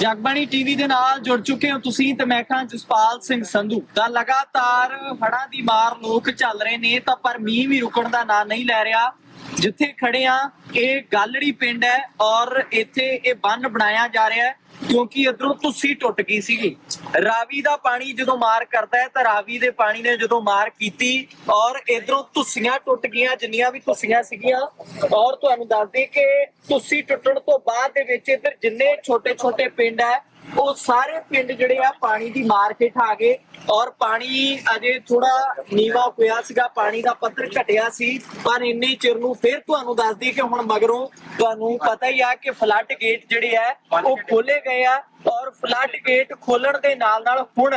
Jagbani TV ਦੇ ਨਾਲ ਜੁੜ ਚੁੱਕੇ ਹੋ ਤੁਸੀਂ ਤੇ ਮੈਂ ਖਾਂ ਜਸਪਾਲ ਸਿੰਘ ਸੰਧੂ ਤਾਂ ਲਗਾਤਾਰ ਹੜ੍ਹਾਂ ਦੀ ਮਾਰ ਲੋਕ ਚੱਲ ਰਹੇ ਨੇ ਤਾਂ ਪਰ ਮੀਂਹ ਵੀ ਰੁਕਣ ਦਾ ਨਾਂ ਨਹੀਂ ਲੈ ਰਿਹਾ। ਜਿੱਥੇ ਖੜੇ ਆ, ਇਹ ਗਾਲੜੀ ਪਿੰਡ ਹੈ ਔਰ ਇੱਥੇ ਇਹ ਬੰਨ ਬਣਾਇਆ ਜਾ ਰਿਹਾ ਹੈ, ਕਿਉਂਕਿ ਇਧਰੋਂ ਤੁਸੀਂ ਟੁੱਟ ਗਈ ਸੀਗੀ। ਰਾਵੀ ਦਾ ਪਾਣੀ ਜਦੋਂ ਮਾਰ ਕਰਦਾ ਹੈ ਤਾਂ ਰਾਵੀ ਦੇ ਪਾਣੀ ਨੇ ਜਦੋਂ ਮਾਰ ਕੀਤੀ ਔਰ ਇਧਰੋਂ ਤੁਸੀਆਂ ਟੁੱਟ ਗਈਆਂ, ਜਿੰਨੀਆਂ ਵੀ ਤੁਸੀਆਂ ਸੀਗੀਆਂ। ਔਰ ਤੁਹਾਨੂੰ ਦੱਸ ਦਈਏ ਕਿ ਤੁਸੀਂ ਟੁੱਟਣ ਤੋਂ ਬਾਅਦ ਦੇ ਵਿੱਚ ਇੱਧਰ ਜਿੰਨੇ ਛੋਟੇ ਛੋਟੇ ਪਿੰਡ ਹੈ ਉਹ ਸਾਰੇ ਪਿੰਡ ਜਿਹੜੇ ਆ ਪਾਣੀ ਦੀ ਮਾਰ ਹੇਠ ਆ ਗਏ ਔਰ ਪਾਣੀ ਅਜੇ ਥੋੜਾ ਨੀਵਾ ਹੋਇਆ ਸੀਗਾ, ਪਾਣੀ ਦਾ ਪੱਧਰ ਘਟਿਆ ਸੀ, ਪਰ ਇੰਨੇ ਚਿਰ ਨੂੰ ਫਿਰ ਤੁਹਾਨੂੰ ਦੱਸ ਦਈਏ ਕਿ ਹੁਣ ਮਗਰੋਂ ਤੁਹਾਨੂੰ ਪਤਾ ਹੀ ਆ ਕਿ ਫਲੱਡ ਗੇਟ ਜਿਹੜੇ ਆ, ਉਹ ਖੋਲੇ ਗਏ ਆ ਔਰ ਫਲੱਡ ਗੇਟ ਖੋਲਣ ਦੇ ਨਾਲ ਨਾਲ ਹੁਣ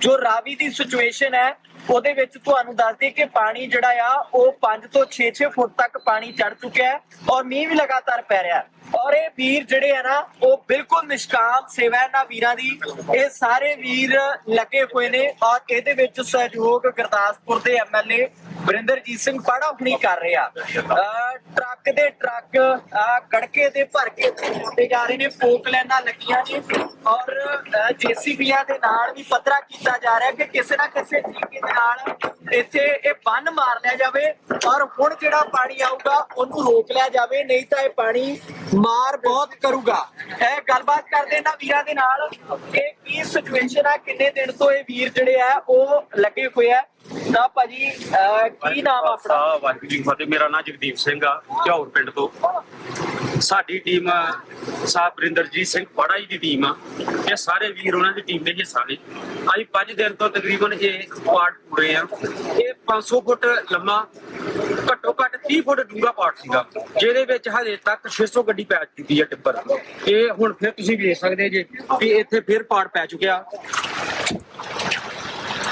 ਜੋ ਰਾਵੀ ਦੀ ਸਿਚੁਏਸ਼ਨ ਹੈ ਉਹਦੇ ਵਿੱਚ ਤੁਹਾਨੂੰ ਦੱਸ ਦਈਏ ਕਿ ਪਾਣੀ ਜਿਹੜਾ ਆ, ਉਹ 5 ਤੋਂ 6-6 ਫੁੱਟ ਤੱਕ ਪਾਣੀ ਚੜ ਚੁੱਕਿਆ ਹੈ ਔਰ ਮੀਂਹ ਵੀ ਲਗਾਤਾਰ ਪੈ ਰਿਹਾ ਔਰ ਇਹ ਵੀਰ ਜਿਹੜੇ ਆ ਨਾ, ਉਹ ਬਿਲਕੁਲ ਨਿਸ਼ਕਾਮ ਸੇਵਾ ਇਹਨਾਂ ਵੀਰਾਂ ਦੀ। ਇਹ ਸਾਰੇ ਵੀਰ ਲੱਗੇ ਹੋਏ ਨੇ ਔਰ ਇਹਦੇ ਵਿੱਚ ਸਹਿਯੋਗ ਗੁਰਦਾਸਪੁਰ ਦੇ ਐਮਐਲਏ ਵਰਿੰਦਰਜੀਤ ਸਿੰਘ ਪਾੜਾ ਹੁਣੀ ਕਰ ਰਿਹਾ। ਟਰੱਕ ਦੇ ਟਰੱਕ, ਆ ਦੇ ਭਰ ਕੇ ਤੇ ਜਾ ਰਹੇ ਨੇ ਫੋਕ ਲੈਣਾ ਲੱਗੀਆਂ ਨੇ ਔਰ ਜੀਸੀਬੀਆਂ ਦੇ ਨਾਲ ਵੀ ਪੱਧਰਾ ਕੀਤਾ ਜਾ ਰਿਹਾ ਕਿ ਕਿਸੇ ਨਾ ਕਿਸੇ ਤਰੀਕੇ ਦੇ ਨਾਲ ਇੱਥੇ ਇਹ ਬੰਨ ਮਾਰ ਲਿਆ ਜਾਵੇ ਔਰ ਹੁਣ ਜਿਹੜਾ ਪਾਣੀ ਆਊਗਾ ਉਹਨੂੰ ਰੋਕ ਲਿਆ ਜਾਵੇ, ਨਹੀਂ ਤਾਂ ਇਹ ਪਾਣੀ ਮਾਰ ਬਹੁਤ ਕਰੂਗਾ। ਇਹ ਗੱਲਬਾਤ ਕਰਦੇ ਇਹਨਾਂ ਵੀਰਾਂ ਦੇ ਨਾਲ ਕਿ ਕੀ ਸਿਚੁਏਸ਼ਨ ਆ, ਕਿੰਨੇ ਦਿਨ ਤੋਂ ਇਹ ਵੀਰ ਜਿਹੜੇ ਆ, ਉਹ ਲੱਗੇ ਹੋਏ ਆ। ਤਾਂ ਭਾਜੀ ਕੀ ਨਾਮ ਆਪਣਾ? ਵਾਹਿਗੁਰੂ ਜੀ ਕੀ ਫਤਿਹ। ਮੇਰਾ ਨਾਮ ਜਗਦੀਪ ਸਿੰਘ ਆ ਝੌਰ ਪਿੰਡ ਤੋਂ। ਸਾਡੀ ਟੀਮ ਸਾਹਿਬ ਬਰਿੰਦਰਜੀਤ ਸਿੰਘ ਜੀ ਦੀ ਟੀਮ ਆ। ਇਹ ਸਾਰੇ ਵੀਰ ਉਹਨਾਂ ਦੀ ਟੀਮ ਦੇ ਹਿੱਸਾ ਨੇ ਅਸੀਂ 5 ਦਿਨ ਤੋਂ ਤਕਰੀਬਨ ਇਹ ਪਾਰਟ ਪੂਰੇ ਆ। ਇਹ 500 ਫੁੱਟ ਲੰਮਾ ਘੱਟੋ ਘੱਟ 30 ਫੁੱਟ ਡੂੰਘਾ ਪਾਰਟ ਸੀਗਾ। ਜਿਹਦੇ ਵਿੱਚ ਹਜੇ ਤੱਕ 600 ਗੱਡੀ ਪੈ ਚੁੱਕੀ ਆ ਟਿੱਪਰ ਇਹ ਹੁਣ ਫਿਰ ਤੁਸੀਂ ਵੇਖ ਸਕਦੇ ਜੇ ਕਿ ਇੱਥੇ ਫਿਰ ਪਾਰਟ ਪੈ ਚੁੱਕਿਆ।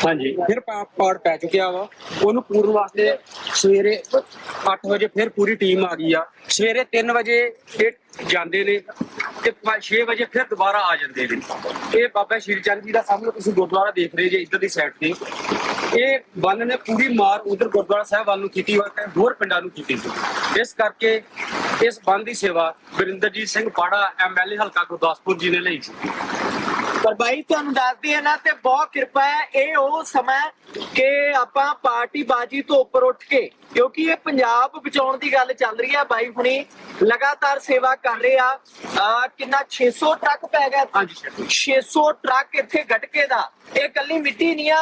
ਹਾਂਜੀ। ਫਿਰ ਪਾ- ਪਾੜ ਪੈ ਚੁੱਕਿਆ ਵਾ। ਉਹਨੂੰ ਪੂਰਨ ਵਾਸਤੇ ਸਵੇਰੇ 8 ਵਜੇ ਫਿਰ ਪੂਰੀ ਟੀਮ ਆ ਗਈ ਆ। ਸਵੇਰੇ 3 ਵਜੇ ਇਹ ਜਾਂਦੇ ਨੇ ਤੇ 6 ਵਜੇ ਫਿਰ ਦੁਬਾਰਾ ਆ ਜਾਂਦੇ ਨੇ। ਇਹ ਬਾਬਾ ਸ਼੍ਰੀ ਚੰਦ ਜੀ ਦਾ ਸਾਹਮਣੇ ਤੁਸੀਂ ਗੁਰਦੁਆਰਾ ਦੇਖ ਰਹੇ ਜੇ ਇੱਧਰ ਦੀ ਸਾਈਡ ਤੇ। ਇਹ ਬੰਨ ਨੇ ਪੂਰੀ ਮਾਰ ਉਧਰ ਗੁਰਦੁਆਰਾ ਸਾਹਿਬ ਵੱਲ ਨੂੰ ਕੀਤੀ ਹੋਈ ਤੇ ਹੋਰ ਪਿੰਡਾਂ ਨੂੰ ਕੀਤੀ ਸੀ। ਇਸ ਕਰਕੇ ਇਸ ਬੰਨ ਦੀ ਸੇਵਾ ਵਰਿੰਦਰਜੀਤ ਸਿੰਘ ਪਾੜਾ ਐਮਐਲਏ ਹਲਕਾ ਗੁਰਦਾਸਪੁਰ ਜੀ ਨੇ ਲਈ ਸੀ। ਪਰ ਬਾਈ ਤੁਹਾਨੂੰ ਦੱਸਦੀ ਹੈ ਨਾ ਤੇ ਬਹੁਤ ਕਿਰਪਾ ਹੈ ਇਹ ਉਹ ਸਮਾਂ ਕਿ ਆਪਾਂ ਪਾਰਟੀ ਬਾਜੀ ਤੋਂ ਉੱਪਰ ਉੱਠ ਕੇ ਕਿਉਂਕਿ ਇਹ ਪੰਜਾਬ ਬਚਾਉਣ ਦੀ ਗੱਲ ਚੱਲ ਰਹੀ ਹੈ ਬਾਈ ਹੁਣੀ ਲਗਾਤਾਰ ਸੇਵਾ ਕਰ ਰਹੇ ਆ। ਕਿੰਨਾ 600 ਟਰੱਕ ਪੈ ਗਿਆ ਹਾਂਜੀ। 600 ਟਰੱਕ ਇੱਥੇ ਗਟਕੇ ਦਾ। ਇਹ ਕੱਲੀ ਮਿੱਟੀ ਨਹੀਂ ਆ।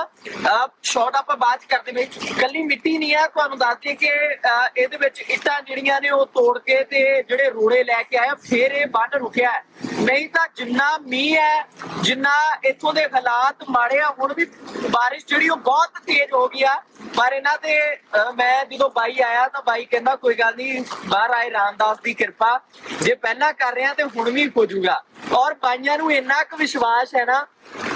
ਸ਼ਾਰਟ ਆਪਾਂ ਬਾਤ ਕਰਦੇ ਵਿੱਚ ਕੱਲੀ ਮਿੱਟੀ ਨਹੀਂ ਆ। ਤੁਹਾਨੂੰ ਦੱਸ ਦਈਏ ਕਿ ਇਹਦੇ ਵਿੱਚ ਇੱਟਾਂ ਜਿਹੜੀਆਂ ਨੇ ਉਹ ਤੋੜ ਕੇ ਤੇ ਜਿਹੜੇ ਰੋੜੇ ਲੈ ਕੇ ਆਇਆ ਫਿਰ ਇਹ ਬੰਨ ਰੁਕਿਆ। ਨਹੀਂ ਤਾਂ ਜਿੰਨਾ ਮੀਂਹ ਹੈ ਜਿੰਨਾ ਇੱਥੋਂ ਦੇ ਹਾਲਾਤ ਮਾੜੇ ਆ, ਹੁਣ ਵੀ ਬਾਰਿਸ਼ ਜਿਹੜੀ ਉਹ ਬਹੁਤ ਤੇਜ਼ ਹੋ ਗਈ ਆ। ਪਰ ਇਹਨਾਂ ਤੇ ਮੈਂ ਜਦੋਂ ਬਾਈ ਆਇਆ ਤਾਂ ਬਾਈ ਕਹਿੰਦਾ, ਕੋਈ ਗੱਲ ਨਹੀਂ ਬਾਹਰ ਆਏ, ਰਾਮਦਾਸ ਦੀ ਕਿਰਪਾ। ਜੇ ਪਹਿਲਾਂ ਕਰ ਰਿਹਾ ਤੇ ਹੁਣ ਵੀ ਹੋ ਜਾਊਗਾ ਔਰ ਬਾਈਆਂ ਨੂੰ ਇੰਨਾ ਕੁ ਵਿਸ਼ਵਾਸ ਹੈ ਨਾ,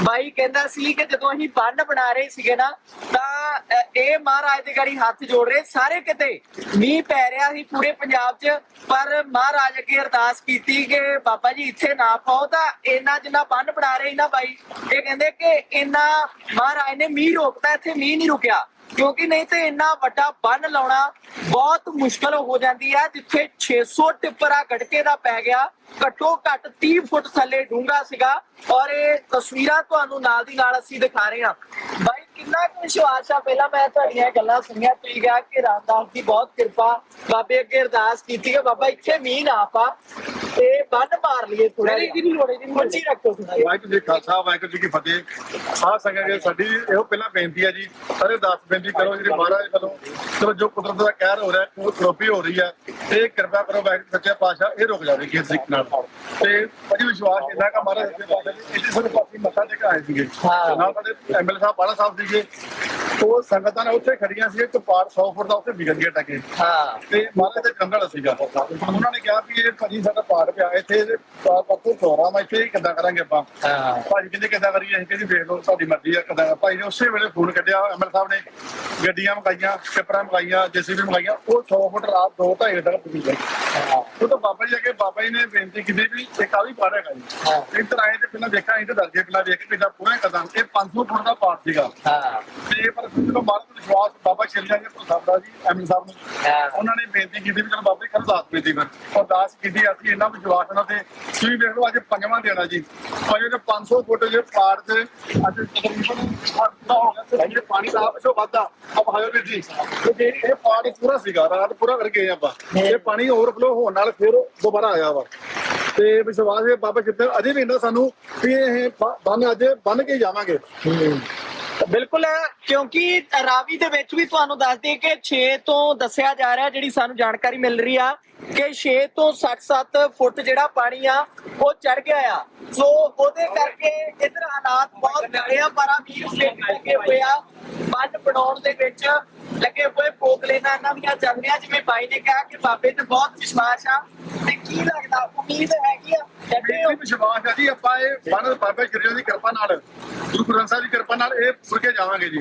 ਬਾਈ ਕਹਿੰਦਾ ਸੀ ਕਿ ਜਦੋਂ ਅਸੀਂ ਬੰਨ ਬਣਾ ਰਹੇ ਸੀਗੇ ਨਾ, ਤਾਂ ਮਹਾਰਾਜ ਦੇ ਗਾੜੀ ਹੱਥ ਜੋੜ ਰਹੇ ਸਾਰੇ ਕਿਤੇ ਮੀਂਹ ਪੈ ਰਿਹਾ ਸੀ ਪੂਰੇ ਪੰਜਾਬ 'ਚ, ਪਰ ਮਹਾਰਾਜ ਅੱਗੇ ਅਰਦਾਸ ਕੀਤੀ ਕਿ ਬਾਬਾ ਜੀ ਇੱਥੇ ਨਾ ਪਾਓ ਤਾਂ ਇੰਨਾ ਜਿੰਨਾ ਬੰਨ ਬਣਾ ਰਹੇ ਨਾ ਬਾਈ, ਇਹ ਕਹਿੰਦੇ ਕਿ ਇੰਨਾ ਮਹਾਰਾਜ ਨੇ ਮੀਂਹ ਰੋਕਤਾ, ਇੱਥੇ ਮੀਂਹ ਨਹੀਂ ਰੁਕਿਆ। ਕਿਉਂਕਿ ਨਹੀਂ ਤੇ ਇੰਨਾ ਵੱਡਾ ਬੰਨ ਲਾਉਣਾ ਬਹੁਤ ਮੁਸ਼ਕਲ ਹੋ ਜਾਂਦੀ ਹੈ ਜਿੱਥੇ 600 ਟਿੱਪਰਾ ਗੜਕੇ ਦਾ ਪੈ ਗਿਆ, ਘੱਟੋ ਘੱਟ 30 ਫੁੱਟ ਥੱਲੇ ਡੂੰਘਾ ਸੀਗਾ ਔਰ ਇਹ ਤਸਵੀਰਾਂ ਤੁਹਾਨੂੰ ਨਾਲ ਦੀ ਨਾਲ ਅਸੀਂ ਦਿਖਾ ਰਹੇ ਹਾਂ। ਬਾਈ ਕਿੰਨਾ ਕੁ ਵਿਸ਼ਵਾਸ ਆ? ਪਹਿਲਾਂ ਮੈਂ ਤੁਹਾਡੀਆਂ ਗੱਲਾਂ ਸੁਣੀਆਂ, ਤੁਸੀਂ ਕਿਹਾ ਕਿ ਰਾਮਦਾਸ ਦੀ ਬਹੁਤ ਕਿਰਪਾ, ਬਾਬੇ ਅੱਗੇ ਅਰਦਾਸ ਕੀਤੀ ਕਿ ਬਾਬਾ ਇੱਥੇ ਮੀਂਹ ਨਾ ਪਾ। ਤੇ ਬੰਨ ਮਾਰ ਲਈਏ ਥੋੜਾ ਜਿਹਾ। ਦੀ ਲੋੜੇ ਦੀ ਮੁੱਚੀ ਰੱਖੋ ਤੁਸੀਂ ਵਾਹਿਗੁਰੂ ਜੀ ਕਾ ਖਾਲਸਾ ਵਾਹਿਗੁਰੂ ਜੀ ਕੀ ਫਤਿਹ। ਸਾਧ ਸੰਗਤ ਜੀ ਸਾਡੀ ਇਹੋ ਪਹਿਲਾਂ ਬੇਨਤੀ ਹੈ ਜੀ। ਸਾਰੇ ਦਾਸ ਬੇਨਤੀ ਕਰੋ ਜਿਹੜੀ ਮਹਾਰਾਜ ਵੱਲੋਂ ਚਲੋ ਜੋ ਕੁਦਰਤ ਦਾ ਕਹਿਰ ਹੋ ਰਿਹਾ ਕੋਈ ਕਰੋਪੀ ਹੋ ਰਹੀ ਹੈ ਇਹ ਕਿਰਪਾ ਕਰੋ ਵਾਹਿਗੁਰੂ ਸੱਚੇ ਪਾਤਸ਼ਾਹ ਇਹ ਰੁਕ ਜਾਵੇ ਕਿਸ ਤਰੀਕੇ ਨਾਲ। ਤੇ ਅਜੀ ਵਿਸ਼ਵਾਸ ਇੰਨਾ ਕਾ ਮਹਾਰਾਜ ਸੱਚੇ ਪਾਤਸ਼ਾਹ ਜੀ ਇੱਥੇ ਸਾਡੇ ਪਾਸੇ ਮੱਥਾ ਟੇਕ ਆਏ ਸੀਗੇ। ਹਾਂ। ਨਾਲ ਸਾਡੇ ਐਮਐਲ ਸਾਹਿਬ ਬਾਲਾ ਸਾਹਿਬ ਸੀਗੇ। ਉਹ ਸੰਗਤਾਂ ਨੇ ਉੱਥੇ ਖੜੀਆਂ ਸੀ ਇੱਕ ਪਾਰ 100 ਫੁੱਟ ਦਾ ਉੱਥੇ ਵਿਗੜ ਗਿਆ ਟਕੇ ਹਾਂ। ਤੇ ਮਹਾਰਾਜ ਦੇ ਕੰਗਲ ਸੀਗਾ ਉਹਨਾਂ ਨੇ ਕਿਹਾ ਵੀ ਇਹ ਭਾਜੀ ਸਾਡਾ ਪਾੜ ਪਿਆ ਇੱਥੇ ਪੱਤੂ ਚੋਰਾ ਵਾ ਇੱਥੇ ਕਿੱਦਾਂ ਕਰਾਂਗੇ ਆਪਾਂ? ਹਾਂ। ਭਾਜੀ ਕਹਿੰਦੇ ਕਿੱਦਾਂ ਕਰੀਏ ਅਸੀਂ ਕਹਿੰਦੇ ਵੇਖ ਲਓ ਤੁਹਾਡੀ ਮਰਜ਼ੀ ਆ ਕਿੱਦਾਂ ਭਾਈ ਨੇ ਉਸੇ ਵੇਲੇ ਫੋਨ ਕੱਢਿਆ ਐਮਐਲ ਸਾਹਿਬ ਨੇ ਗੱਡੀਆਂ ਮੰਗਾਈਆਂ ਟਿੱਪਰਾਂ ਮੰਗਾਈਆਂ ਜੇਸੀਬੀ ਮੰਗਾਈਆਂ ਉਹ 100 ਫੁੱਟ ਰਾਤ 2 2.5 ਤੱਕ ਪੁੱਜੀ ਗਈ। ਉਹ ਤਾਂ ਬਾਬਾ ਜੀ ਅੱਗੇ ਬਾਬਾ ਜੀ ਨੇ ਬੇਨਤੀ ਕੀਤੀ ਵੀ ਇਹ ਕਾਹਦੀ ਪਾੜ ਹੈਗਾ ਹਾਂ। ਜੀ ਇੱਧਰ ਆਏ ਤੇ ਪਹਿਲਾਂ ਦੇਖਿਆ ਇੱਧਰ ਗਏ ਪਹਿਲਾਂ ਵੇਖ ਕੇ ਕਿੱਦਾਂ ਪੂਰਾ ਕਦਮ ਇਹ 500 ਫੁੱਟ ਦਾ ਪਾੜ ਸੀਗਾ। ਹਾਂ। ਤੇ ਪਰ ਜਦੋਂ ਵਿਸ਼ਵਾਸ ਬਾਬਾ ਸ਼ਿਰਜਾ ਜੀ ਤੋਂ ਸਾਡਾ ਜੀ ਐਮਐਲ ਸਾਹਿਬ ਨੂੰ ਹਾਂ। ਉਹਨਾਂ ਨੇ ਬੇਨਤੀ ਕੀਤੀ ਵੀ ਚਲੋ ਬਾਬਾ ਜੀ ਕਰੋ ਦਾਸ ਬੇਨਤੀ ਫਿਰ ਅਰਦਾਸ ਕੀਤੀ ਅਸੀਂ ਇੰਨਾ ਵਿਸ਼ਵਾਸ ਉਹਨਾਂ ਤੇ ਤੁਸੀਂ ਵੇਖ ਲਓ ਅੱਜ ਪੰਜਵਾਂ ਦੇਣਾ ਜੀ। ਪੰਜਵੇਂ ਦੇ 500 ਫੁੱਟ ਜੇ ਪਾੜ ਤੇ ਅੱਜ ਤਕਰੀਬਨ ਅੱਧਾ ਹੋ ਗਿਆ ਤੇ ਇਹ ਪਾਣੀ ਦਾ ਪਿਛੋ ਵਾਧਾ ਆਪ ਹਾਇਓ ਵੀਰ ਜੀ। ਕਿਉਂਕਿ ਇਹ ਪਾਣੀ ਪੂਰਾ ਸੀਗਾ ਰਾਤ ਪੂਰਾ ਕਰ ਗਏ ਆਪਾਂ। ਇਹ ਪਾਣੀ ਓਵਰਫਲੋ ਹੋਣ ਨਾਲ ਫਿਰ ਦੁਬਾਰਾ ਆਇਆ ਵਾ। ਤੇ ਵਿਸ਼ਵਾਸ ਹੈ ਬਾਬਾ ਜਿੱਤੇ ਅਜੇ ਵੀ ਇੰਨਾ ਸਾਨੂੰ ਵੀ ਇਹ ਬੰਨ ਅੱਜ ਬੰਨ ਕੇ ਜਾਵਾਂਗੇ। ਬਿਲਕੁਲ ਕਿਉਂਕਿ ਰਾਵੀ ਦੇ ਵਿੱਚ ਵੀ ਤੁਹਾਨੂੰ ਦੱਸ ਦਈਏ ਕਿ 6 ਤੋਂ ਦੱਸਿਆ ਜਾ ਰਿਹਾ, ਜਿਹੜੀ ਸਾਨੂੰ ਜਾਣਕਾਰੀ ਮਿਲ ਰਹੀ ਆ ਕਿ 6 ਤੋਂ 67 ਫੁੱਟ ਜਿਹੜਾ ਪਾਣੀ ਆ, ਉਹ ਚੜ ਗਿਆ ਆ। ਸੋ ਉਹਦੇ ਕਰਕੇ ਇਧਰ ਹਾਲਾਤ ਬਹੁਤ ਮਾੜੇ ਆ, ਪਰ ਵੀਰ ਸਿੰਘ ਲੱਗੇ ਹੋਏ ਆ। ਬੰਨ ਬਣਾਉਣ ਦੇ ਵਿੱਚ ਲੱਗੇ ਹੋਏ ਪੋਕਲੇਨਾਂ ਇਹਨਾਂ ਦੀਆਂ ਚੱਲ ਰਹੀਆਂ, ਜਿਵੇਂ ਬਾਈ ਨੇ ਕਿਹਾ ਕਿ ਬਾਬੇ ਤੇ ਬਹੁਤ ਵਿਸ਼ਵਾਸ ਆ। ਤੇ ਕੀ ਲੱਗਦਾ, ਉਮੀਦ ਹੈਗੀ ਆ? ਡਟੇ ਵਿਸ਼ਵਾਸ ਹੈ ਜੀ, ਆਪਾਂ ਇਹ ਬੰਨ ਬਾਬਾ ਸ਼੍ਰੀ ਦੀ ਕਿਰਪਾ ਨਾਲ, ਗੁਰੂ ਗ੍ਰੰਥ ਸਾਹਿਬ ਦੀ ਕਿਰਪਾ ਨਾਲ ਇਹ ਪੁਲਕੇ ਜਾਵਾਂਗੇ ਜੀ।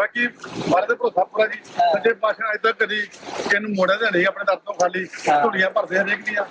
ਬਾਕੀ ਮਾਰੇ ਭਰੋਸਾ ਪੂਰਾ ਜੀ ਸੱਚੇ ਪਾਤਸ਼ਾਹ ਅਜੇ ਤੱਕ ਕਦੀ ਇਹਨੂੰ ਮੋੜਿਆ ਤਾਂ ਨਹੀਂ ਆਪਣੇ ਦਰ ਤੋਂ ਖਾਲੀ। ਝੁੱਲੀਆਂ ਭਰਦੇ ਹਰੇਕ ਦੀਆਂ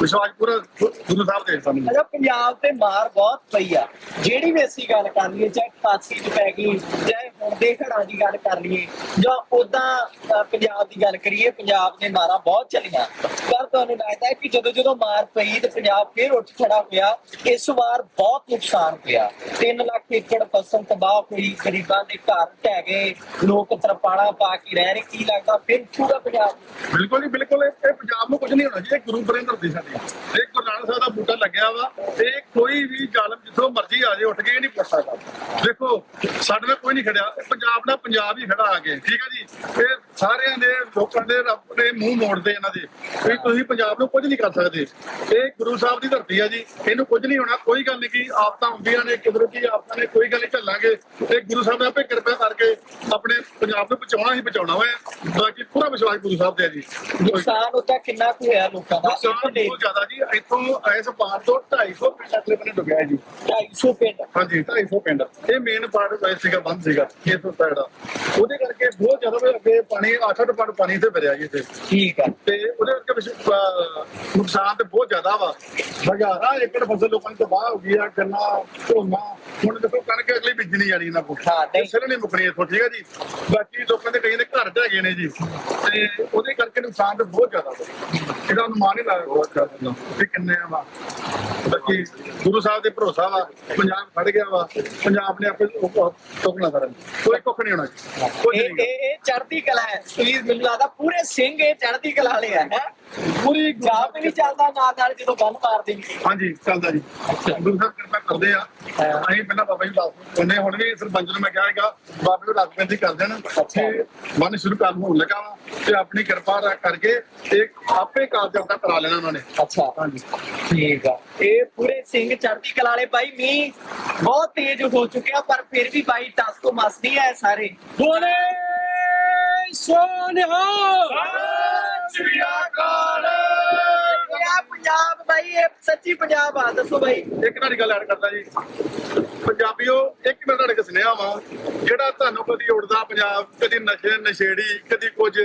ਵਿਸ਼ਵਾਸ ਪੂਰਾ ਗੁ- ਗੁਰੂ ਸਾਹਿਬ ਦੇ ਸਾਨੂੰ ਅਜਾ ਪੰਜਾਬ ਤੇ ਮਾਰ ਬਹੁਤ ਪਈ ਆ। ਜਿਹੜੀ ਵੀ ਅਸੀਂ ਗੱਲ ਕਰ ਲਈਏ ਚਾਹੇ ਫਾਸੀ ਚ ਪੈ ਗਈ ਚਾਹੇ ਹੁਣ ਦੇ ਘੜਾਂ ਦੀ ਗੱਲ ਕਰ ਲਈਏ ਜਾਂ ਉਦਾਂ ਪੰਜਾਬ ਦੀ ਗੱਲ ਕਰੀਏ ਪੰਜਾਬ ਦੇ ਮਾਰਾਂ ਬਹੁਤ ਚੱਲੀਆਂ। ਪਰ ਤੁਹਾਨੂੰ ਲੱਗਦਾ ਹੈ ਕਿ ਜਦੋਂ ਜਦੋਂ ਮਾਰ ਪਈ ਤੇ ਪੰਜਾਬ ਫੇਰ ਉੱਠ ਖੜਾ ਹੋਇਆ ਇਸ ਵਾਰ ਬਹੁਤ ਨੁਕਸਾਨ ਹੋਇਆ। 3 ਲੱਖ ਏਕੜ ਫਸਲ ਤਬਾਹ ਹੋਈ ਗਰੀਬਾਂ ਦੇ ਘਰ ਢਹਿ ਗਏ ਲੋਕ ਤਰਪਾਲਾਂ ਪਾ ਕੇ ਰਹਿ ਰਹੇ ਕੀ ਲੱਗਦਾ ਫਿਰ ਪੂਰਾ ਪੰਜਾਬ? ਬਿਲਕੁਲ ਜੀ ਬਿਲਕੁਲ। ਇਹ ਪੰਜਾਬ ਨੂੰ ਕੁਝ ਨਹੀਂ ਹੋਣਾ ਜੀ ਗੁਰੂ ਬਰੇ ਧਰਤੀ ਸਾਡੀ ਇਹ ਗੁਰੂ ਨਾਨਕ ਸਾਹਿਬ ਦਾ ਬੂਟਾ ਲੱਗਿਆ ਵਾ ਇਹ ਕੋਈ ਵੀ ਜ਼ਾਲਮ ਜਿੱਥੋਂ ਮਰਜ਼ੀ ਆ ਜਾਏ ਉੱਠ ਕੇ ਇਹ ਨਹੀਂ ਪੁੱਛ ਸਕਦਾ। ਦੇਖੋ ਸਾਡੇ ਨਾਲ ਕੋਈ ਨਹੀਂ ਖੜਿਆ। ਪੰਜਾਬ ਦਾ ਪੰਜਾਬ ਹੀ ਖੜਾ ਆ ਕੇ ਠੀਕ ਹੈ ਜੀ? ਇਹ ਸਾਰਿਆਂ ਦੇ ਲੋਕਾਂ ਦੇ ਰੱਬ ਦੇ ਮੂੰਹ ਮੋੜਦੇ ਇਹਨਾਂ ਦੇ। ਵੀ ਤੁਸੀਂ ਪੰਜਾਬ ਨੂੰ ਕੁਝ ਨਹੀਂ ਕਰ ਸਕਦੇ। ਇਹ ਗੁਰੂ ਸਾਹਿਬ ਦੀ ਧਰਤੀ ਆ ਜੀ। ਇਹਨੂੰ ਕੁਝ ਨਹੀਂ ਹੋਣਾ ਕੋਈ ਗੱਲ ਨਹੀਂ ਕਿ ਆਫਤਾਂ ਹੁੰਦੀਆਂ ਨੇ ਕੁਦਰਤੀ ਆਫਤਾਂ ਨੇ ਕੋਈ ਗੱਲ ਨਹੀਂ ਝੱਲਾਂਗੇ। ਤੇ ਗੁਰੂ ਸਾਹਿਬ ਨੇ ਆਪੇ ਕਿਰਪਾ ਕਰਕੇ ਆਪਣੇ ਪੰਜਾਬ ਨੂੰ ਬਚਾਉਣਾ ਹੀ ਬਚਾਉਣਾ ਹੋਇਆ। ਬਾਕੀ ਪੂਰਾ ਵਿਸ਼ਵਾਸ ਗੁਰੂ ਸਾਹਿਬ ਤੇ ਹੈ ਜੀ। ਨੁਕਸਾਨ ਉਹਦਾ ਕਿੰਨਾ ਕੁ ਹੋਇਆ ਲੋਕਾਂ ਦਾ? ਨੁਕਸਾਨ ਜ਼ਿਆਦਾ ਜੀ ਇੱਥੋਂ ਇਸ ਪਾਰ ਤੋਂ 250 ਪਿੰਡ ਅਗਲੇ ਬੰਨੇ ਡੁੱਬਿਆ ਹੈ ਜੀ 250 ਪਿੰਡ ਹਾਂਜੀ 250 ਪਿੰਡ। ਇਹ ਮੇਨ ਪਾਰਟ ਵੈਸੇ ਸੀਗਾ ਬੰਦ ਸੀਗਾ ਇਸ ਤੋਂ ਸਾਈਡ ਉਹਦੇ ਕਰਕੇ ਬਹੁਤ ਜ਼ਿਆਦਾ ਵੀ ਅੱਗੇ ਪਾਣੀ 8-8 ਫੁੱਟ ਪਾਣੀ ਇੱਥੇ ਭਰਿਆ ਜੀ ਇੱਥੇ। ਠੀਕ ਆ। ਤੇ ਉਹਦੇ ਕਰਕੇ ਅਹ ਨੁਕਸਾਨ ਤੇ ਬਹੁਤ ਜ਼ਿਆਦਾ ਵਾ। ਹਜ਼ਾਰਾਂ ਏਕੜ ਫਸਲ ਲੋਕਾਂ ਦੀ ਤਬਾਹ ਹੋ ਗਈ ਆ ਗੰਨਾ ਝੋਨਾ। ਹੁਣ ਦੇਖੋ ਕਣਕ ਅਗਲੀ ਬੀਜਣੀ ਜਾਣੀ ਇਹਨਾਂ ਕੋਲ। ਹਾਂ। ਸਿਰ ਨਹੀਂ ਮੁੱਕਣੀ ਇੱਥੋਂ ਠੀਕ ਹੈ ਜੀ? ਬਾਕੀ ਲੋਕਾਂ ਦੇ ਕਈਆਂ ਦੇ ਘਰ ਢਹਿ ਗਏ ਨੇ ਜੀ। ਤੇ ਉਹਦੇ ਕਰਕੇ ਨੁਕਸਾਨ ਤੇ ਬਹੁਤ ਜ਼ਿਆਦਾ ਵਾ। ਇਹਦਾ ਅਨੁਮਾਨ ਲੱਗ ਬਹੁਤ ਜ਼ਿਆਦਾ ਵੀ ਕਿੰਨੇ ਆ ਵਾ। ਬਾਕੀ ਗੁਰੂ ਸਾਹਿਬ ਦੇ ਭਰੋਸਾ ਵਾ ਪੰਜਾਬ ਖੜ ਗਿਆ ਵਾ ਪੰਜਾਬ ਨੇ ਆਪੇ ਟੋਕਣਾ ਕਰਨ। ਕੋਈ ਕੁੱਖ ਨਹੀਂ ਹੋਣਾ ਕੋਈ ਇਹ ਇਹ ਚੜ੍ਹਦੀ ਕਲਾ ਹੈ। ਪਲੀਜ਼ ਮੈਨੂੰ ਲੱਗਦਾ ਪੂਰੇ ਸਿੰਘ ਇਹ ਚੜ੍ਹਦੀ ਕਲਾ ਵਾਲੇ ਆ ਹੈ? ਪੂਰੀ ਪੰਜਾਬ ਵੀ ਨਹੀਂ ਚੱਲਦਾ ਨਾਲ ਨਾਲ ਜਦੋਂ ਬੰਨ ਮਾਰਦੇ ਨੇ। ਹਾਂਜੀ ਚੱਲਦਾ ਜੀ। ਗੁਰੂ ਸਾਹਿਬ ਕਿਰਪਾ ਕਰਦੇ ਆ। ਅਸੀਂ ਪਹਿਲਾਂ ਬਾਬਾ ਜੀ ਦੱਸ ਉਹਨੇ ਹੁਣ ਵੀ ਸਰਪੰਚ ਨੂੰ ਮੈਂ ਕਿਹਾ ਹੈਗਾ ਬਾਬੇ ਨੂੰ ਲੱਗ ਪੈਂਦੀ ਕਰ ਦੇਣ ਤੇ ਮਨ ਸ਼ੁਰੂ ਕਰਨ ਹੋਣ ਲੱਗਾ ਵਾ ਤੇ ਆਪਣੀ ਕਿਰਪਾ ਰਾ- ਕਰਕੇ ਇਹ ਆਪੇ ਕਾਰਜ ਆਪਣਾ ਕਰਾ ਲੈਣਾ ਉਹਨਾਂ ਨੇ। ਅੱਛਾ। ਹਾਂਜੀ। ਠੀਕ ਆ। ਇਹ ਪੂਰੇ ਸਿੰਘ ਚੜ੍ਹਦੀ ਕਲਾ ਵਾਲੇ ਬਾਈ ਮੀਂਹ ਬਹੁਤ ਤੇਜ਼ ਹੋ ਚੁੱਕਿਆ ਪਰ ਫਿਰ ਵੀ ਬਾਈ ਟਸ ਤੋਂ ਮਸਦੀ ਹੈ ਸਾਰੇ। ਬੋਲੇ ਸੋਨਿਹਾ ਸ੍ਰੀ ਅਕਾਲ ਇਹ ਪੰਜਾਬ ਬਾਈ, ਇਹ ਸੱਚੀ ਪੰਜਾਬ ਆ, ਦੱਸੋ ਬਾਈ। ਇੱਕ ਤੁਹਾਡੀ ਗੱਲ ਐਡ ਕਰਦਾ ਜੀ। ਪੰਜਾਬੀਓ, ਇੱਕ ਮਿੰਟ ਤੁਹਾਡੇ ਕੋਲ ਸੁਨੇਹਾ ਵਾ, ਜਿਹੜਾ ਤੁਹਾਨੂੰ ਕਦੀ ਉੜਦਾ ਪੰਜਾਬ, ਕਦੀ ਨਸ਼ੇ, ਨਸ਼ੇੜੀ, ਕਦੀ ਕੁਝ,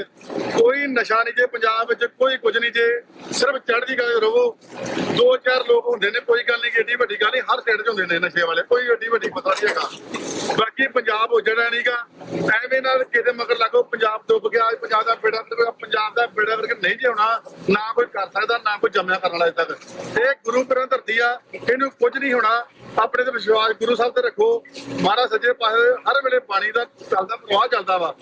ਕੋਈ ਨਸ਼ਾ ਨਹੀਂ ਜੇ, ਪੰਜਾਬ ਵਿੱਚ ਕੋਈ ਕੁਝ ਨਹੀਂ ਜੇ, ਸਿਰਫ ਚੜ੍ਹਦੀ ਕਲਾ ਰਹੋ। ਦੋ ਚਾਰ ਲੋਕ ਹੁੰਦੇ ਨੇ, ਕੋਈ ਗੱਲ ਨਹੀਂ ਏਡੀ ਵੱਡੀ ਗੱਲ ਨਹੀਂ, ਹਰ ਸਟੇਟ 'ਚ ਹੁੰਦੇ ਨੇ ਨਸ਼ੇ ਵਾਲੇ, ਕੋਈ ਏਡੀ ਵੱਡੀ ਪਤਾ ਨਹੀਂ ਹੈਗਾ। ਬਾਕੀ ਪੰਜਾਬ ਉਜੜਾ ਨਹੀਂਗਾ ਐਵੇਂ ਨਾਲ ਕਿਤੇ ਮਗਰ ਲੱਗੋ ਪੰਜਾਬ ਡੁੱਬ ਗਿਆ, ਪੰਜਾਬ ਦਾ ਬੇੜਾ ਪੰਜਾਬ ਦਾ ਬੇੜਾ ਵਰਗ ਨਹੀਂ ਜਿਉਣਾ ਨਾ ਕੋਈ ਕਰ ਸਕਦਾ, ਨਾ ਕੋਈ ਜੰਮਿਆ ਕਰਨ ਵਾਲਾ ਅਜੇ ਤੱਕ ਇਹ ਗੁਰੂ ਗ੍ਰੰਥ ਧਰਤੀ ਆ, ਇਹਨੂੰ ਕੁਝ ਨਹੀਂ ਹੋਣਾ। ਆਪਣੇ ਤੇ ਵਿਸ਼ਵਾਸ ਗੁਰੂ ਸਾਹਿਬ ਤੇ ਰੱਖੋ। ਮਹਾਰਾਜ ਸੱਜੇ ਪਾਸੇ ਹਰ ਵੇਲੇ ਪਾਣੀ ਦਾ ਚੱਲਦਾ, ਪ੍ਰਵਾਹ ਚੱਲਦਾ ਵਾ।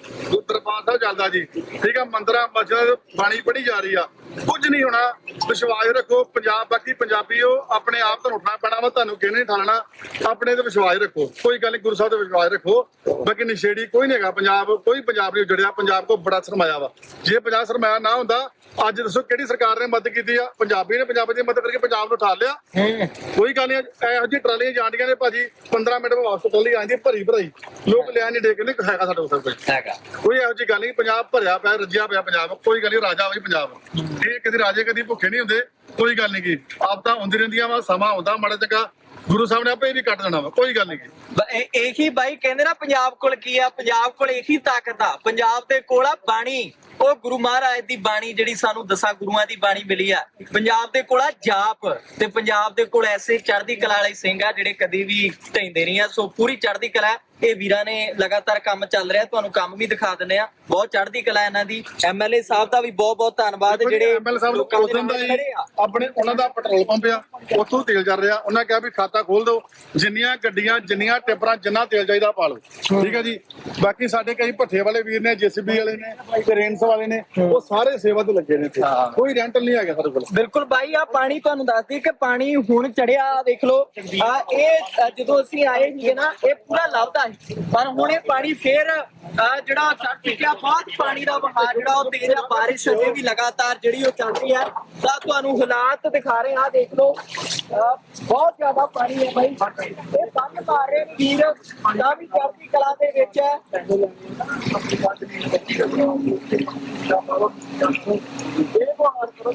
ਦਰਬਾਰ ਸਾਹਿਬ ਚੱਲਦਾ ਜੀ। ਠੀਕ ਆ, ਮੰਦਰਾਂ, ਮਸਜਿਦ ਬਾਣੀ ਪੜੀ ਜਾ ਰਹੀ ਆ। ਕੁਝ ਨਹੀਂ ਹੋਣਾ। ਵਿਸ਼ਵਾਸ ਰੱਖੋ, ਪੰਜਾਬ, ਬਾਕੀ ਪੰਜਾਬੀਓ, ਆਪਣੇ ਆਪ ਤੋਂ ਉੱਠਣਾ ਪੈਣਾ ਵਾ, ਤੁਹਾਨੂੰ ਕਿਹਨੇ ਨਹੀਂ ਠਾਲਣਾ। ਆਪਣੇ ਤੇ ਵਿਸ਼ਵਾਸ ਰੱਖੋ। ਕੋਈ ਗੱਲ ਨਹੀਂ, ਗੁਰੂ ਸਾਹਿਬ ਤੇ ਵਿਸ਼ਵਾਸ ਰੱਖੋ। ਬਾਕੀ ਨਸ਼ੇੜੀ ਕੋਈ ਨਹੀਂ ਹੈਗਾ। ਪੰਜਾਬ, ਕੋਈ ਪੰਜਾਬ ਨਹੀਂ ਜੜਿਆ ਪੰਜਾਬ ਕੋ ਬੜਾ ਸਰਮਾਇਆ ਵਾ। ਜੇ ਪੰਜਾਬ ਸਰਮਾਇਆ ਨਾ ਹੁੰਦਾ ਅੱਜ ਦੱਸੋ ਕਿਹੜੀ ਸਰਕਾਰ ਨੇ ਮਦਦ ਕੀਤੀ ਆ? ਪੰਜਾਬੀ ਨੇ ਪੰਜਾਬ ਦੀ ਮਦਦ ਕਰਕੇ ਪੰਜਾਬ ਨੂੰ ਠਾਲ ਲਿਆ। ਕੋਈ ਗੱਲ ਨਹੀਂ ਇਹੋ ਜਿਹੀ ਟਰਾਲੀਆਂ ਜਾਂਦੀਆਂ ਨੇ ਭਾਜੀ 15 ਮਿੰਟ ਬਾਅਦ ਵਾਪਸ ਟਰਾਲੀ ਆਂਦੀ ਭਰੀ ਭਰਾਈ। ਲੋਕ ਲਿਆ ਨਹੀਂ ਡੇ ਕਹਿੰਦੇ ਹੈਗਾ ਸਾਡੇ ਕੋਲ ਕੋਈ ਹੈਗਾ। ਕੋਈ ਇਹੋ ਜਿਹੀ ਗੱਲ ਨਹੀਂ ਪੰਜਾਬ ਭਰਿਆ ਪਿਆ ਰੱਜਿਆ ਪਿਆ ਪੰਜਾਬ ਕੋਈ ਗੱਲ ਨਹੀਂ ਰਾਜਾ ਵਈ ਪੰਜਾਬ। ਇਹ ਕਦੀ ਰਾਜੇ ਕਦੀ ਭੁੱਖੇ ਨਹੀਂ ਹੁੰਦੇ ਕੋਈ ਗੱਲ ਨਹੀਂ ਕੀ। ਆਪ ਤਾਂ ਹੁੰਦੀ ਰਹਿੰਦੀਆਂ ਵਾ ਸਮਾਂ ਆਉਂਦਾ ਮਾੜਾ ਚੰਗਾ ਗੁਰੂ ਸਾਹਿਬ ਨੇ ਆਪੇ ਵੀ ਕੱਟ ਦੇਣਾ ਵਾ ਕੋਈ ਗੱਲ ਨਹੀਂ ਇਹੀ ਬਾਈ ਕਹਿੰਦੇ ਨਾ ਪੰਜਾਬ ਕੋਲ ਕੀ ਆ? ਪੰਜਾਬ ਕੋਲ ਇਹੀ ਤਾਕਤ ਆ। ਪੰਜਾਬ ਦੇ ਕੋਲ ਆ ਬਾਣੀ। ਉਹ ਗੁਰੂ ਮਹਾਰਾਜ ਦੀ ਬਾਣੀ ਜਿਹੜੀ ਸਾਨੂੰ ਦਸਾਂ ਗੁਰੂਆਂ ਦੀ ਬਾਣੀ ਮਿਲੀ ਆ, ਪੰਜਾਬ ਦੇ ਕੋਲ ਆ ਜਾਪ ਤੇ ਪੰਜਾਬ ਦੇ ਕੋਲ ਐਸੇ ਚੜ੍ਹਦੀ ਕਲਾ ਵਾਲੇ ਸਿੰਘ ਆ ਜਿਹੜੇ ਕਦੀ ਵੀ ਢੈਂਦੇ ਨਹੀਂ ਆ, ਸੋ ਪੂਰੀ ਚੜ੍ਹਦੀ ਕਲਾ ਇਹ ਵੀਰਾਂ ਨੇ ਲਗਾਤਾਰ ਕੰਮ ਚੱਲ ਰਿਹਾ ਤੁਹਾਨੂੰ ਕੰਮ ਵੀ ਦਿਖਾ ਦਿੰਦੇ ਆ ਬਹੁਤ ਚੜ੍ਹਦੀ ਕਲਾ ਇਹਨਾਂ ਦੀ। ਐਮਐਲਏ ਸਾਹਿਬ ਦਾ ਵੀ ਬਹੁਤ ਬਹੁਤ ਧੰਨਵਾਦ ਜਿਹੜੇ ਐਮਐਲ ਸਾਹਿਬ ਦੇ ਉਦੋਂ ਦਾ ਹੀ ਆਪਣੇ ਉਹਨਾਂ ਦਾ ਪੈਟਰੋਲ ਪੰਪ ਆ ਉੱਥੋਂ ਤੇਲ ਚੱਲ ਰਿਹਾ। ਉਹਨਾਂ ਕਿਹਾ ਵੀ ਖਾਤਾ ਖੋਲ ਦਿਓ ਜਿੰਨੀਆਂ ਗੱਡੀਆਂ ਜਿੰਨੀਆਂ ਟਿੱਪਰਾਂ ਜਿੰਨਾ ਤੇਲ ਚਾਹੀਦਾ ਪਾ ਲਓ। ਠੀਕ ਹੈ ਜੀ? ਬਾਕੀ ਸਾਡੇ ਕਈ ਭੱਠੇ ਵਾਲੇ ਵੀਰ ਨੇ ਜੀਸੀਬੀ ਵਾਲੇ ਨੇ ਤੇ ਰੇਂਸ ਵਾਲੇ ਨੇ ਉਹ ਸਾਰੇ ਸੇਵਾ ਤੇ ਲੱਗੇ ਨੇ ਇੱਥੇ। ਕੋਈ ਰੈਂਟਲ ਨਹੀਂ ਹੈਗਾ ਸਾਡੇ ਕੋਲ। ਬਿਲਕੁਲ ਬਾਈ ਆ ਪਾਣੀ ਤੁਹਾਨੂੰ ਦੱਸਦੀ ਕਿ ਪਾਣੀ ਹੁਣ ਚੜਿਆ ਦੇਖ ਲਓ। ਆ ਇਹ ਜਦੋਂ ਅਸੀਂ ਆਏ ਸੀਗੇ ਨਾ ਇਹ ਪੂਰਾ ਲੱਭਦਾ ਪਰ ਹੁਣ ਇਹ ਪਾਣੀ ਫੇਰ ਜਿਹੜਾ ਚੜ ਬਹੁਤ ਪਾਣੀ ਦਾ ਵਹਾਅ ਜਿਹੜਾ ਉਹ ਤੇਜ਼ ਆ, ਬਾਰਿਸ਼ ਅਜੇ ਵੀ ਲਗਾਤਾਰ ਜਿਹੜੀ ਉਹ ਚੱਲ ਹੈ। ਤਾਂ ਤੁਹਾਨੂੰ ਹਾਲਾਤ ਦਿਖਾ ਰਹੇ ਆ ਦੇਖ ਲਓ। ਬਹੁਤ ਜ਼ਿਆਦਾ ਪਾਣੀ ਹੈ ਬਾਈ। ਇਹ ਬੰਨ ਮਾਰ ਰਹੇ ਨੇ ਦਾ ਵੀ ਚੜ੍ਹਦੀ ਕਲਾ ਦੇ ਵਿੱਚ ਹੈ। ਇਹ ਬਹੁਤ